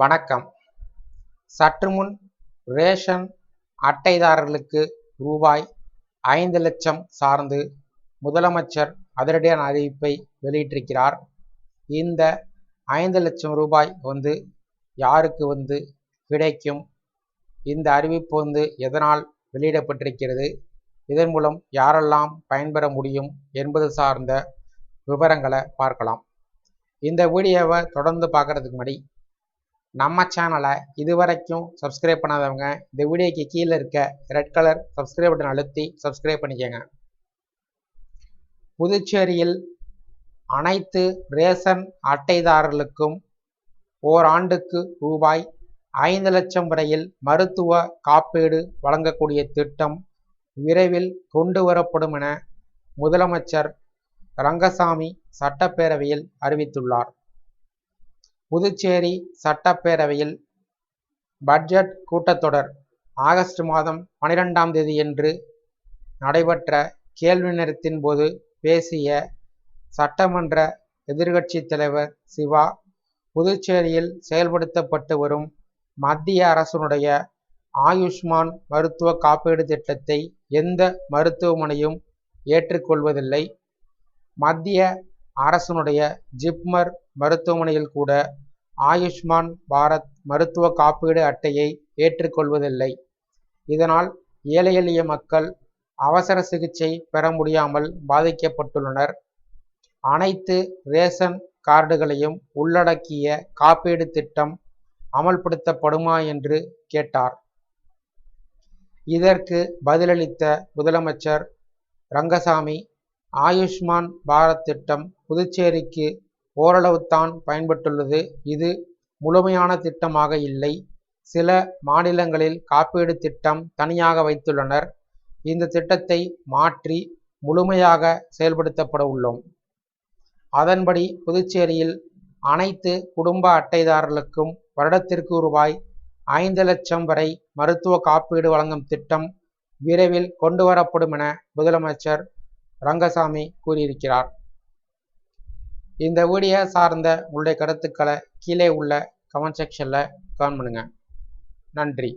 வணக்கம். சற்றுமுன் ரேஷன் அட்டைதாரர்களுக்கு ரூபாய் ஐந்து லட்சம் சார்ந்து முதலமைச்சர் அதிரடியான அறிவிப்பை வெளியிட்டிருக்கிறார். இந்த ஐந்து லட்சம் ரூபாய் வந்து யாருக்கு வந்து கிடைக்கும்? இந்த அறிவிப்பு வந்து எதனால் வெளியிடப்பட்டிருக்கிறது? இதன் மூலம் யாரெல்லாம் பயன்பெற முடியும் என்பது சார்ந்த விவரங்களை பார்க்கலாம். இந்த வீடியோவை தொடர்ந்து பார்க்குறதுக்கு முன்னாடி நம்ம சேனலை இதுவரைக்கும் சப்ஸ்கிரைப் பண்ணாதவங்க இந்த வீடியோக்கு கீழே இருக்க ரெட் கலர் சப்ஸ்கிரைப் பட்டன் அழுத்தி சப்ஸ்கிரைப் பண்ணிக்கோங்க. புதுச்சேரியில் அனைத்து ரேஷன் அட்டைதாரர்களுக்கும் ஓராண்டுக்கு ரூபாய் ஐந்து லட்சம் வரையில் மருத்துவ காப்பீடு வழங்கக்கூடிய திட்டம் விரைவில் கொண்டு வரப்படும் என முதலமைச்சர் ரங்கசாமி சட்டப்பேரவையில் அறிவித்துள்ளார். புதுச்சேரி சட்டப்பேரவையில் பட்ஜெட் கூட்டத்தொடர் ஆகஸ்ட் மாதம் பனிரெண்டாம் தேதியன்று நடைபெற்ற கேள்வி நேரத்தின் போது பேசிய சட்டமன்ற எதிர்க்கட்சித் தலைவர் சிவா புதுச்சேரியில் செயல்படுத்தப்பட்டு வரும் மத்திய அரசினுடைய ஆயுஷ்மான் மருத்துவ காப்பீடு திட்டத்தை எந்த மருத்துவமனையும் ஏற்றுக்கொள்வதில்லை. மத்திய அரசனுடைய ஜிப்மர் மருத்துவமனையில் கூட ஆயுஷ்மான் பாரத் மருத்துவ காப்பீடு அட்டையை ஏற்றுக்கொள்வதில்லை. இதனால் ஏழை எளிய மக்கள் அவசர சிகிச்சை பெற முடியாமல் பாதிக்கப்பட்டுள்ளனர். அனைத்து ரேஷன் கார்டுகளையும் உள்ளடக்கிய காப்பீடு திட்டம் அமல்படுத்தப்படுமா என்று கேட்டார். இதற்கு பதிலளித்த முதலமைச்சர் ரங்கசாமி ஆயுஷ்மான் பாரத் திட்டம் புதுச்சேரிக்கு ஓரளவுத்தான் பயன்பட்டுள்ளது. இது முழுமையான திட்டமாக இல்லை. சில மாநிலங்களில் காப்பீடு திட்டம் தனியாக வைத்துள்ளனர். இந்த திட்டத்தை மாற்றி முழுமையாக செயல்படுத்தப்பட உள்ளோம். அதன்படி புதுச்சேரியில் அனைத்து குடும்ப அட்டைதாரர்களுக்கும் வருடத்திற்கு ரூபாய் ஐந்து லட்சம் வரை மருத்துவ காப்பீடு வழங்கும் திட்டம் விரைவில் கொண்டு வரப்படும் என முதலமைச்சர் ரங்கசாமி கூறியிருக்கிறார். இந்த வீடியோ சார்ந்த உங்களுடைய கருத்துக்களை கீழே உள்ள கமெண்ட் செக்ஷனில் கமெண்ட் பண்ணுங்கள் நன்றி.